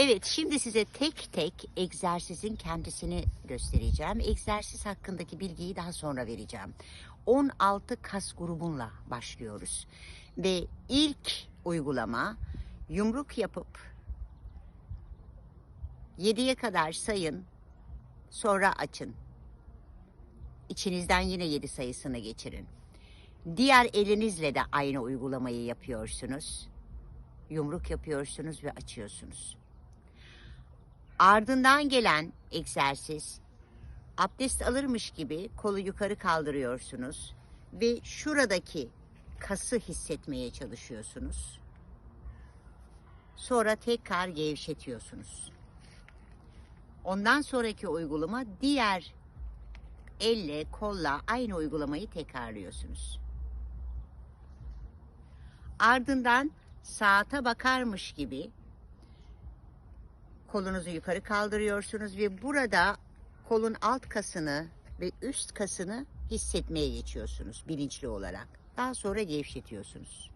Evet, şimdi size tek tek egzersizin kendisini göstereceğim. Egzersiz hakkındaki bilgiyi daha sonra vereceğim. 16 kas grubunla başlıyoruz. Ve ilk uygulama yumruk yapıp 7'ye kadar sayın, sonra açın. İçinizden yine 7 sayısını geçirin. Diğer elinizle de aynı uygulamayı yapıyorsunuz. Yumruk yapıyorsunuz ve açıyorsunuz. Ardından gelen egzersiz abdest alırmış gibi kolu yukarı kaldırıyorsunuz ve şuradaki kası hissetmeye çalışıyorsunuz. Sonra tekrar gevşetiyorsunuz. Ondan sonraki uygulama diğer elle, kolla aynı uygulamayı tekrarlıyorsunuz. Ardından saate bakarmış gibi kolunuzu yukarı kaldırıyorsunuz ve burada kolun alt kasını ve üst kasını hissetmeye geçiyorsunuz bilinçli olarak. Daha sonra gevşetiyorsunuz.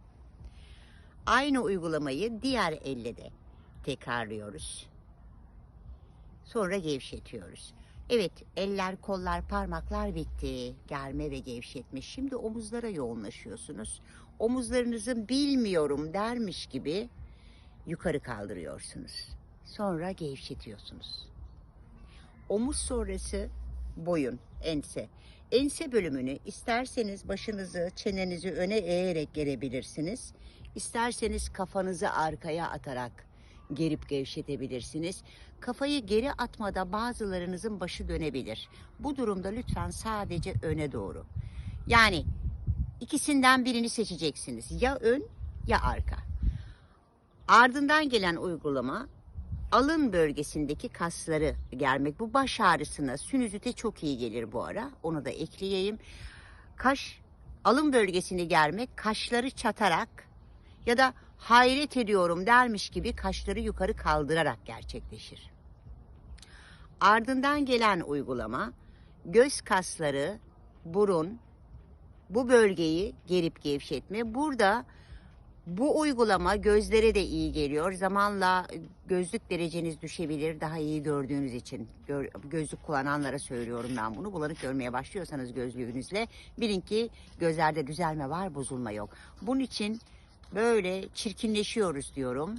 Aynı uygulamayı diğer elle de tekrarlıyoruz. Sonra gevşetiyoruz. Evet, eller, kollar, parmaklar bitti. Germe ve gevşetme. Şimdi omuzlara yoğunlaşıyorsunuz. Omuzlarınızı bilmiyorum dermiş gibi yukarı kaldırıyorsunuz. Sonra gevşetiyorsunuz. Omuz sonrası boyun, ense. Ense bölümünü isterseniz başınızı, çenenizi öne eğerek gerebilirsiniz. İsterseniz kafanızı arkaya atarak gerip gevşetebilirsiniz. Kafayı geri atmada bazılarınızın başı dönebilir. Bu durumda lütfen sadece öne doğru. Yani ikisinden birini seçeceksiniz. Ya ön ya arka. Ardından gelen uygulama alın bölgesindeki kasları germek. Bu baş ağrısına, sinüzite çok iyi gelir bu ara. Onu da ekleyeyim. Kaş, alın bölgesini germek, kaşları çatarak ya da hayret ediyorum dermiş gibi kaşları yukarı kaldırarak gerçekleşir. Ardından gelen uygulama göz kasları, burun, bu bölgeyi gerip gevşetme. Burada bu uygulama gözlere de iyi geliyor. Zamanla gözlük dereceniz düşebilir daha iyi gördüğünüz için. Gözlük kullananlara söylüyorum ben bunu. Bulanık görmeye başlıyorsanız gözlüğünüzle bilin ki gözlerde düzelme var, bozulma yok. Bunun için böyle çirkinleşiyoruz diyorum.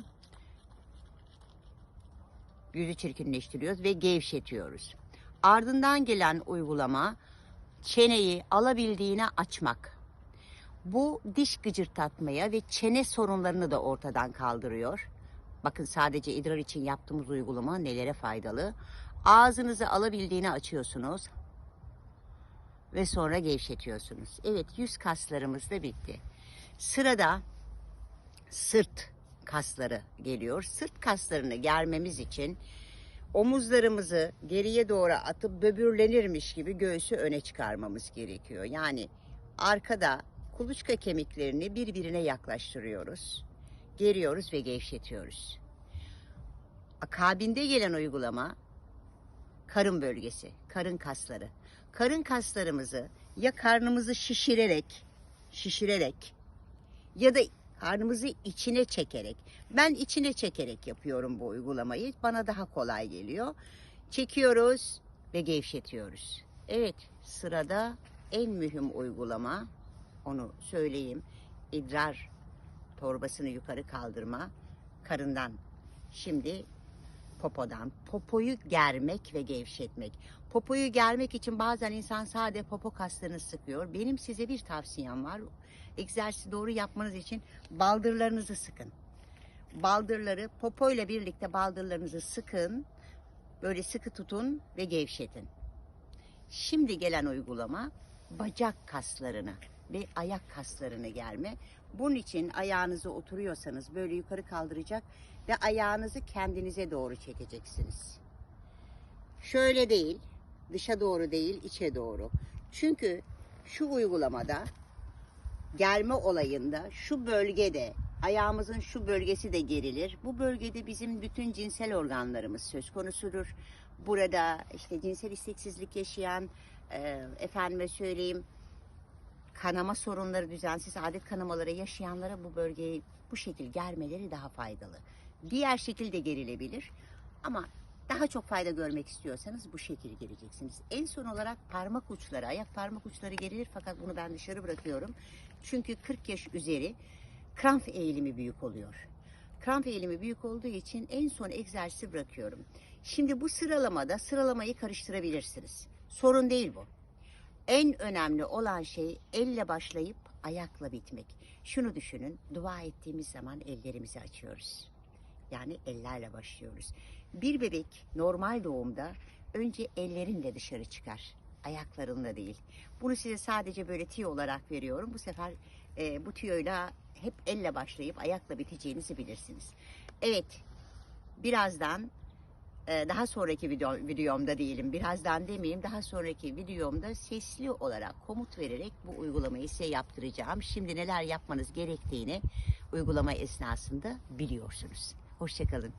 Yüzü çirkinleştiriyoruz ve gevşetiyoruz. Ardından gelen uygulama çeneyi alabildiğine açmak. Bu diş gıcırtatmaya ve çene sorunlarını da ortadan kaldırıyor. Bakın sadece idrar için yaptığımız uygulama nelere faydalı. Ağzınızı alabildiğine açıyorsunuz ve sonra gevşetiyorsunuz. Evet yüz kaslarımız da bitti. Sırada sırt kasları geliyor. Sırt kaslarını germemiz için omuzlarımızı geriye doğru atıp böbürlenirmiş gibi göğsü öne çıkarmamız gerekiyor. Yani arkada kuluçka kemiklerini birbirine yaklaştırıyoruz. Geriyoruz ve gevşetiyoruz. Akabinde gelen uygulama karın bölgesi, karın kasları. Karın kaslarımızı ya karnımızı şişirerek, şişirerek ya da karnımızı içine çekerek. Ben içine çekerek yapıyorum bu uygulamayı. Bana daha kolay geliyor. Çekiyoruz ve gevşetiyoruz. Evet, sırada en mühim uygulama onu söyleyeyim. İdrar torbasını yukarı kaldırma karından. Şimdi popodan. Popoyu germek ve gevşetmek. Popoyu germek için bazen insan sadece popo kaslarını sıkıyor. Benim size bir tavsiyem var. Egzersizi doğru yapmanız için baldırlarınızı sıkın. Baldırları popoyla birlikte baldırlarınızı sıkın. Böyle sıkı tutun ve gevşetin. Şimdi gelen uygulama bacak kaslarını ve ayak kaslarını germe. Bunun için ayağınızı oturuyorsanız böyle yukarı kaldıracak ve ayağınızı kendinize doğru çekeceksiniz. Şöyle değil, dışa doğru değil, içe doğru. Çünkü şu uygulamada germe olayında şu bölgede ayağımızın şu bölgesi de gerilir. Bu bölgede bizim bütün cinsel organlarımız söz konusudur. Burada işte cinsel isteksizlik yaşayan, e, efendime söyleyeyim kanama sorunları, düzensiz adet kanamaları yaşayanlara bu bölgeyi bu şekil germeleri daha faydalı. Diğer şekilde gerilebilir. Ama daha çok fayda görmek istiyorsanız bu şekil geleceksiniz. En son olarak parmak uçları, ayak parmak uçları gerilir fakat bunu ben dışarı bırakıyorum. Çünkü 40 yaş üzeri kramp eğilimi büyük oluyor. Kramp eğilimi büyük olduğu için en son egzersizi bırakıyorum. Şimdi bu sıralamada sıralamayı karıştırabilirsiniz. Sorun değil bu. En önemli olan şey elle başlayıp ayakla bitmek. Şunu düşünün, dua ettiğimiz zaman ellerimizi açıyoruz. Yani ellerle başlıyoruz. Bir bebek normal doğumda önce ellerinle dışarı çıkar. Ayaklarınla değil. Bunu size sadece böyle tüyo olarak veriyorum. Bu sefer e, bu tüyoyla hep elle başlayıp ayakla biteceğinizi bilirsiniz. Evet, birazdan daha sonraki video, videomda diyelim, birazdan demeyeyim, daha sonraki videomda sesli olarak komut vererek bu uygulamayı size yaptıracağım. Şimdi neler yapmanız gerektiğini uygulama esnasında biliyorsunuz. Hoşçakalın.